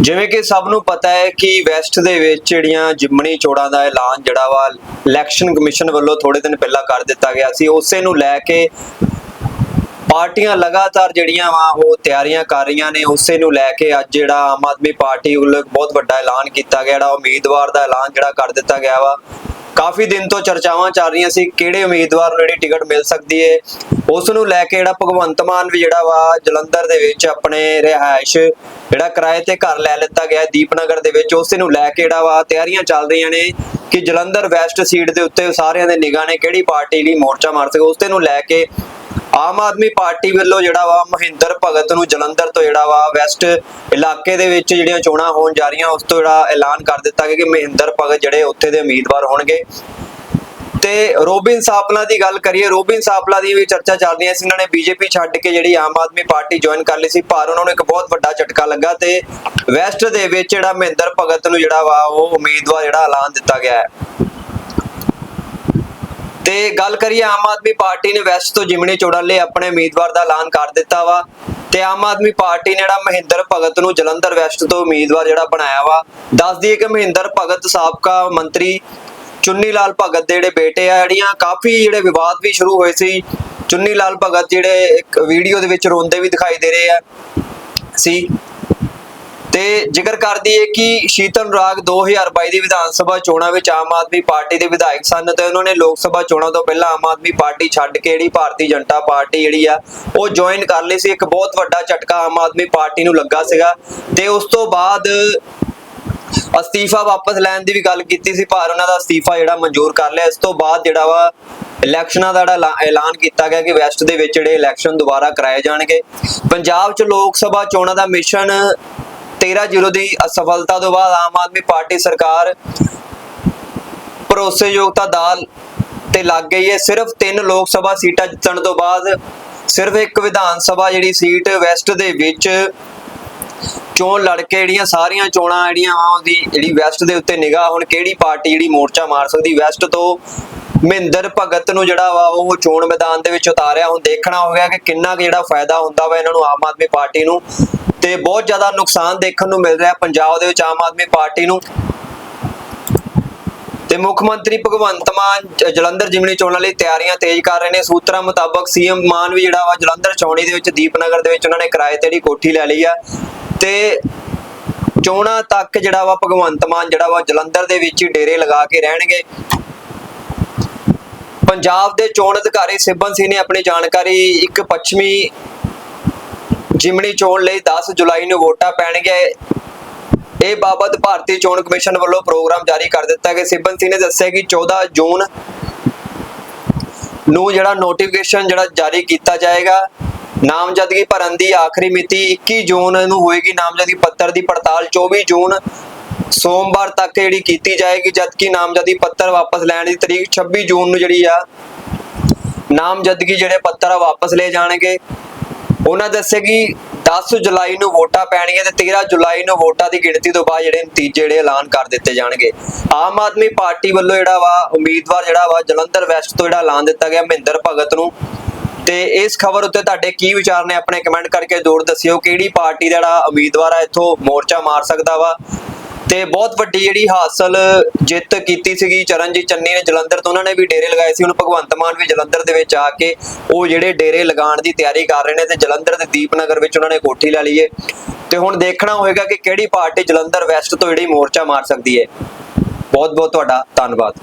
ਜਿਵੇਂ ਕਿ ਸਭ ਨੂੰ ਪਤਾ ਹੈ ਕਿ ਵੈਸਟ ਦੇ ਵਿੱਚ ਜਿਹੜੀਆਂ ਜਿਮਣੀ ਚੋੜਾਂ ਦਾ ਐਲਾਨ ਜਿਹੜਾ ਵਾ ਇਲੈਕਸ਼ਨ ਕਮਿਸ਼ਨ ਵੱਲੋਂ ਥੋੜੇ ਦਿਨ ਪਹਿਲਾਂ ਕਰ ਦਿੱਤਾ ਗਿਆ ਸੀ, ਉਸੇ ਨੂੰ ਲੈ ਕੇ ਪਾਰਟੀਆਂ ਲਗਾਤਾਰ ਜਿਹੜੀਆਂ ਵਾ ਉਹ ਤਿਆਰੀਆਂ ਕਰ ਰਹੀਆਂ ਨੇ, ਉਸੇ ਨੂੰ ਲੈ ਕੇ ਅੱਜ ਜਿਹੜਾ ਆਮ ਆਦਮੀ ਪਾਰਟੀ ਵੱਲੋਂ ਇੱਕ ਬਹੁਤ ਵੱਡਾ ਐਲਾਨ ਕੀਤਾ ਗਿਆ, ਜਿਹੜਾ ਉਮੀਦਵਾਰ ਦਾ ਐਲਾਨ ਜਿਹੜਾ ਕਰ ਦਿੱਤਾ ਗਿਆ ਵਾ। ਕਾਫੀ ਦਿਨ ਤੋਂ ਚਰਚਾਵਾਂ ਚੱਲ ਰਹੀਆਂ ਸੀ ਕਿਹੜੇ ਉਮੀਦਵਾਰ ਨੂੰ ਜਿਹੜੀ ਟਿਕਟ ਮਿਲ ਸਕਦੀ ਹੈ ਉਸ ਨੂੰ ਲੈ ਕੇ ਜਿਹੜਾ ਭਗਵੰਤ ਮਾਨ ਵੀ ਜਿਹੜਾ ਵਾ ਜਲੰਧਰ ਦੇ ਵਿੱਚ ਆਪਣੇ ਰਿਹਾਇਸ਼ ਜਿਹੜਾ ਕਿਰਾਏ ਤੇ ਘਰ ਲੈ ਲਿੱਤਾ ਗਿਆ ਦੀਪਨਗਰ ਦੇ ਵਿੱਚ, ਉਸੇ ਨੂੰ ਲੈ ਕੇ ਜਿਹੜਾ ਵਾ ਤਿਆਰੀਆਂ ਚੱਲ ਰਹੀਆਂ ਨੇ ਕਿ ਜਲੰਧਰ ਵੈਸਟ ਸੀਟ ਦੇ ਉੱਤੇ ਸਾਰਿਆਂ ਦੇ ਨਿਗਾਹ ਨੇ ਕਿਹੜੀ ਪਾਰਟੀ ਲਈ ਮੋਰਚਾ ਮਾਰ ਸਕੇ। ਉਸੇ ਨੂੰ ਲੈ ਕੇ ਆਮ ਆਦਮੀ ਪਾਰਟੀ ਵੱਲੋਂ ਜਿਹੜਾ ਵਾ ਮਹਿੰਦਰ ਭਗਤ ਨੂੰ ਜਲੰਧਰ ਤੋਂ ਜਿਹੜਾ ਵਾ ਵੈਸਟ ਇਲਾਕੇ ਦੇ ਵਿੱਚ ਜਿਹੜੀਆਂ ਚੋਣਾਂ ਹੋਣ ਜਾ ਰਹੀਆਂ, ਉਸ ਤੋਂ ਜਿਹੜਾ ਐਲਾਨ ਕਰ ਦਿੱਤਾ ਗਿਆ ਕਿ ਮਹਿੰਦਰ ਭਗਤ ਜਿਹੜੇ ਉੱਥੇ ਦੇ ਉਮੀਦਵਾਰ ਹੋਣਗੇ। ਤੇ ਰੋਬਿਨ ਸਾਪਲਾ ਦੀ ਗੱਲ ਕਰੀਏ, ਰੋਬਿਨ ਸਾਪਲਾ ਦੀ ਵੀ ਚਰਚਾ ਚੱਲ ਰਹੀ ਹੈ ਸੀ। ਇਹਨਾਂ ਨੇ ਬੀਜੇਪੀ ਛੱਡ ਕੇ ਜਿਹੜੀ ਆਮ ਆਦਮੀ ਪਾਰਟੀ ਜੁਆਇਨ ਕਰ ਲਈ ਸੀ, ਪਰ ਉਹਨਾਂ ਨੂੰ ਇੱਕ ਬਹੁਤ ਵੱਡਾ ਝਟਕਾ ਲੱਗਾ ਤੇ ਵੈਸਟ ਦੇ ਵਿੱਚ ਜਿਹੜਾ ਮਹਿੰਦਰ ਭਗਤ ਨੂੰ ਜਿਹੜਾ ਵਾ ਉਹ ਉਮੀਦਵਾਰ ਜਿਹੜਾ ਐਲਾਨ ਦਿੱਤਾ ਗਿਆ ਹੈ। ਤੇ ਗੱਲ ਕਰੀਏ ਆਮ ਆਦਮੀ ਪਾਰਟੀ ਨੇ ਵੈਸਟ ਤੋਂ ਜਿਮਣੀ ਚੋਣਾਂ ਲਈ ਆਪਣੇ ਉਮੀਦਵਾਰ ਦਾ ਐਲਾਨ ਕਰ ਦਿੱਤਾ ਵਾ। ਤੇ ਆਮ ਆਦਮੀ ਪਾਰਟੀ ਨੇ ਜਿਹੜਾ ਮਹਿੰਦਰ ਭਗਤ ਨੂੰ ਜਲੰਧਰ ਵੈਸਟ ਤੋਂ ਉਮੀਦਵਾਰ ਜਿਹੜਾ ਬਣਾਇਆ ਵਾ। ਦੱਸ ਦਈਏ ਕਿ ਮਹਿੰਦਰ ਭਗਤ ਸਾਬਕਾ ਮੰਤਰੀ ਚੁੰਨੀ ਲਾਲ ਭਗਤ ਦੇ ਜਿਹੜੇ ਬੇਟੇ ਆ, ਜਿਹੜੀਆਂ ਕਾਫੀ ਜਿਹੜੇ ਵਿਵਾਦ ਵੀ ਸ਼ੁਰੂ ਹੋਏ ਸੀ। ਚੁੰਨੀ ਲਾਲ ਭਗਤ ਜਿਹੜੇ ਇੱਕ ਵੀਡੀਓ ਦੇ ਵਿੱਚ ਰੋਂਦੇ ਵੀ ਦਿਖਾਈ ਦੇ ਰਹੇ ਆ। ਸੀ। ਤੇ ਜ਼ਿਕਰ ਕਰ ਦਈਏ ਕਿ ਸ਼ੀਤਲ ਰਾਗ 2022 ਦੀ ਵਿਧਾਨ ਸਭਾ ਚੋਣਾਂ ਵਿੱਚ ਆਮ ਆਦਮੀ ਪਾਰਟੀ ਦੇ ਵਿਧਾਇਕ ਸਨ ਤੇ ਉਹਨਾਂ ਨੇ ਲੋਕ ਸਭਾ ਚੋਣਾਂ ਤੋਂ ਪਹਿਲਾਂ ਆਮ ਆਦਮੀ ਪਾਰਟੀ ਛੱਡ ਕੇ ਜਿਹੜੀ ਭਾਰਤੀ ਜਨਤਾ ਪਾਰਟੀ ਜਿਹੜੀ ਆ, ਉਹ ਜੁਆਇਨ ਕਰ ਲਈ ਸੀ। ਇੱਕ ਬਹੁਤ ਵੱਡਾ ਝਟਕਾ ਆਮ ਆਦਮੀ ਪਾਰਟੀ ਨੂੰ ਲੱਗਾ ਸੀਗਾ ਤੇ ਉਸ ਤੋਂ ਬਾਅਦ ਅਸਤੀਫਾ ਵਾਪਸ ਲੈਣ ਦੀ ਵੀ ਗੱਲ ਕੀਤੀ ਸੀ ਪਰ ਉਹਨਾਂ ਦਾ ਅਸਤੀਫਾ ਜਿਹੜਾ ਮਨਜ਼ੂਰ ਕਰ ਲਿਆ। ਇਸ ਤੋਂ ਬਾਅਦ ਜਿਹੜਾ ਵਾ, ਇਲੈਕਸ਼ਨਾਂ ਦਾ ਜਿਹੜਾ ਐਲਾਨ ਕੀਤਾ ਗਿਆ ਕਿ ਵੈਸਟ ਦੇ ਵਿੱਚ ਜਿਹੜੇ ਇਲੈਕਸ਼ਨ ਦੁਬਾਰਾ ਕਰਾਏ ਜਾਣਗੇ। ਪੰਜਾਬ 'ਚ ਲੋਕ ਸਭਾ ਚੋਣਾਂ ਦਾ ਮਿਸ਼ਨ 13-0 ਦੀ ਅਸਫਲਤਾ ਤੋਂ ਬਾਅਦ ਆਮ ਆਦਮੀ ਪਾਰਟੀ ਸਰਕਾਰ ਭਰੋਸੇਯੋਗਤਾ ਦਾਲ ਤੇ ਲੱਗ ਗਈ ਹੈ। ਸਿਰਫ ਤਿੰਨ ਲੋਕ ਸਭਾ ਸੀਟਾਂ ਜਿੱਤਣ ਤੋਂ ਬਾਅਦ ਸਿਰਫ ਇੱਕ ਵਿਧਾਨ ਸਭਾ ਜਿਹੜੀ ਸੀਟ ਵੈਸਟ ਦੇ ਵਿੱਚ ਚੋਣ ਲੜ ਕੇ ਜਿਹੜੀਆਂ ਸਾਰੀਆਂ ਚੋਣਾਂ ਜਿਹੜੀਆਂ ਆ ਉਹਦੀ ਜਿਹੜੀ ਵੈਸਟ ਦੇ ਉੱਤੇ ਨਿਗਾਹ ਹੁਣ ਕਿਹੜੀ ਪਾਰਟੀ ਜਿਹੜੀ ਮੋਰਚਾ ਮਾਰ ਸਕਦੀ, ਵੈਸਟ ਤੋਂ ਮਹਿੰਦਰ ਭਗਤ ਨੂੰ ਜਿਹੜਾ ਵਾ ਉਹ ਚੋਣ ਮੈਦਾਨ ਦੇ ਵਿੱਚ ਉਤਾਰਿਆ। ਹੁਣ ਦੇਖਣਾ ਹੋਵੇਗਾ ਕਿ ਕਿੰਨਾ ਜਿਹੜਾ ਫਾਇਦਾ ਹੁੰਦਾ ਵਾ ਇਹਨਾਂ ਨੂੰ ਆਮ ਆਦਮੀ ਪਾਰਟੀ ਨੂੰ ਤੇ ਬਹੁਤ ਜ਼ਿਆਦਾ ਨੁਕਸਾਨ ਦੇਖਣ ਨੂੰ ਮਿਲ ਰਿਹਾ ਪੰਜਾਬ ਦੇ ਵਿੱਚ ਆਮ ਆਦਮੀ ਪਾਰਟੀ ਨੂੰ। ਤੇ ਮੁੱਖ ਮੰਤਰੀ ਭਗਵੰਤ ਮਾਨ ਜਲੰਧਰ ਜਿਮਨੀ ਚੋਣਾਂ ਲਈ ਤਿਆਰੀਆਂ ਤੇਜ਼ ਕਰ ਰਹੇ ਨੇ। ਸੂਤਰਾਂ ਮੁਤਾਬਕ ਸੀਐਮ ਮਾਨ ਵੀ ਜਿਹੜਾ ਵਾ ਜਲੰਧਰ ਚੌਣੀ ਦੇ ਵਿੱਚ, ਦੀਪਨਗਰ ਦੇ ਵਿੱਚ ਉਹਨਾਂ ਨੇ ਕਿਰਾਏ ਤੇ ਜਿਹੜੀ ਕੋਠੀ ਲੈ ਲਈ ਆ। ਤੇ ਚੋਣਾਂ ਤੱਕ ਜਿਹੜਾ ਵਾ ਭਗਵੰਤ ਮਾਨ, ਜਿਹੜਾ ਵਾ ਜਲੰਧਰ ਦੇ ਵਿੱਚ ਹੀ ਡੇਰੇ ਲਗਾ ਕੇ ਰਹਿਣਗੇ। ਪੰਜਾਬ ਦੇ ਚੋਣ ਅਧਿਕਾਰੀ ਸਿਬਨ ਸਿੰਘ ਨੇ ਆਪਣੀ ਜਾਣਕਾਰੀ ਇੱਕ ਪੱਛਮੀ ਜਿਮਣੀ ਚੋਣ ਲਈ 10 ਜੁਲਾਈ ਨੂੰ ਵੋਟਾਂ ਪੈਣਗੇ। ਇਹ ਬਾਬਤ ਭਾਰਤੀ ਚੋਣ ਕਮਿਸ਼ਨ ਵੱਲੋਂ ਪ੍ਰੋਗਰਾਮ ਜਾਰੀ ਕਰ ਦਿੱਤਾ ਗਿਆ। ਸਿਬਨ ਸਿੰਘ ਨੇ ਦੱਸਿਆ ਕਿ 14 ਜੂਨ ਨੂੰ ਜਿਹੜਾ ਨੋਟੀਫਿਕੇਸ਼ਨ ਜਿਹੜਾ ਜਾਰੀ ਕੀਤਾ ਜਾਏਗਾ ਨਾਮਜ਼ਦਗੀ ਭਰਨ ਦੀ ਆਖਰੀ ਮਿਤੀ 21 ਜੂਨ ਨੂੰ ਹੋਏਗੀ। ਨਾਮਜ਼ਦਗੀ ਪੱਤਰ ਦੀ ਪੜਤਾਲ 24 ਜੂਨ ਸੋਮਵਾਰ ਤੱਕ ਜਿਹੜੀ ਕੀਤੀ ਜਾਏਗੀ, ਜਦਕਿ ਨਾਮਜ਼ਦਗੀ ਪੱਤਰ ਵਾਪਸ ਲੈਣ ਦੀ ਤਰੀਕ 26 ਜੂਨ ਨੂੰ ਜਿਹੜੀ ਆ, ਨਾਮਜ਼ਦਗੀ ਜਿਹੜੇ ਪੱਤਰ ਆ ਵਾਪਸ ਲਏ ਜਾਣਗੇ। ਉਹਨਾਂ ਦੱਸਿਆ ਕਿ 10 ਜੁਲਾਈ ਨੂੰ ਵੋਟਾਂ ਪੈਣਗੀਆਂ ਤੇ 13 ਜੁਲਾਈ ਨੂੰ ਵੋਟਾਂ ਦੀ ਗਿਣਤੀ ਤੋਂ ਬਾਅਦ ਜਿਹੜੇ ਨਤੀਜੇ ਜਿਹੜੇ ਐਲਾਨ ਕਰ ਦਿੱਤੇ ਜਾਣਗੇ। ਆਮ ਆਦਮੀ ਪਾਰਟੀ ਵੱਲੋਂ ਜਿਹੜਾ ਵਾ, ਉਮੀਦਵਾਰ ਜਿਹੜਾ ਵਾ, ਜਲੰਧਰ ਵੈਸਟ ਤੋਂ ਜਿਹੜਾ ਐਲਾਨ ਦਿੱਤਾ ਗਿਆ, ਮਹਿੰਦਰ ਭਗਤ ਨੂੰ। ਤੇ ਇਸ ਖਬਰ ਉੱਤੇ ਤੁਹਾਡੇ ਕੀ ਵਿਚਾਰ ਨੇ? ਆਪਣੇ ਕਮੈਂਟ ਕਰਕੇ ਜ਼ਰੂਰ ਦੱਸਿਓ। ਕਿਹੜੀ ਪਾਰਟੀ ਦਾ ਜਿਹੜਾ ਉਮੀਦਵਾਰ ਆ, ਇੱਥੋਂ ਮੋਰਚਾ ਮਾਰ ਸਕਦਾ ਵਾ? ਤੇ ਬਹੁਤ ਵੱਡੀ ਜਿਹੜੀ ਹਾਸਲ ਜਿੱਤ ਕੀਤੀ ਸੀਗੀ ਚਰਨਜੀਤ ਚੰਨੀ ਨੇ ਜਲੰਧਰ ਤੋਂ। ਉਹਨਾਂ ਨੇ ਵੀ ਡੇਰੇ ਲਗਾਏ ਸੀ। ਹੁਣ ਭਗਵੰਤ ਮਾਨ ਵੀ ਜਲੰਧਰ ਦੇ ਵਿੱਚ ਆ ਕੇ ਉਹ ਜਿਹੜੇ ਡੇਰੇ ਲਗਾਉਣ ਦੀ ਤਿਆਰੀ ਕਰ ਰਹੇ ਨੇ ਤੇ ਜਲੰਧਰ ਦੇ ਦੀਪਨਗਰ ਵਿੱਚ ਉਹਨਾਂ ਨੇ ਕੋਠੀ ਲੈ ਲਈ ਏ। ਤੇ ਹੁਣ ਦੇਖਣਾ ਹੋਏਗਾ ਕਿ ਕਿਹੜੀ ਪਾਰਟੀ ਜਲੰਧਰ ਵੈਸਟ ਤੋਂ ਜਿਹੜੀ ਮੋਰਚਾ ਮਾਰ ਸਕਦੀ ਹੈ ਬਹੁਤ ਬਹੁਤ ਤੁਹਾਡਾ ਧੰਨਵਾਦ।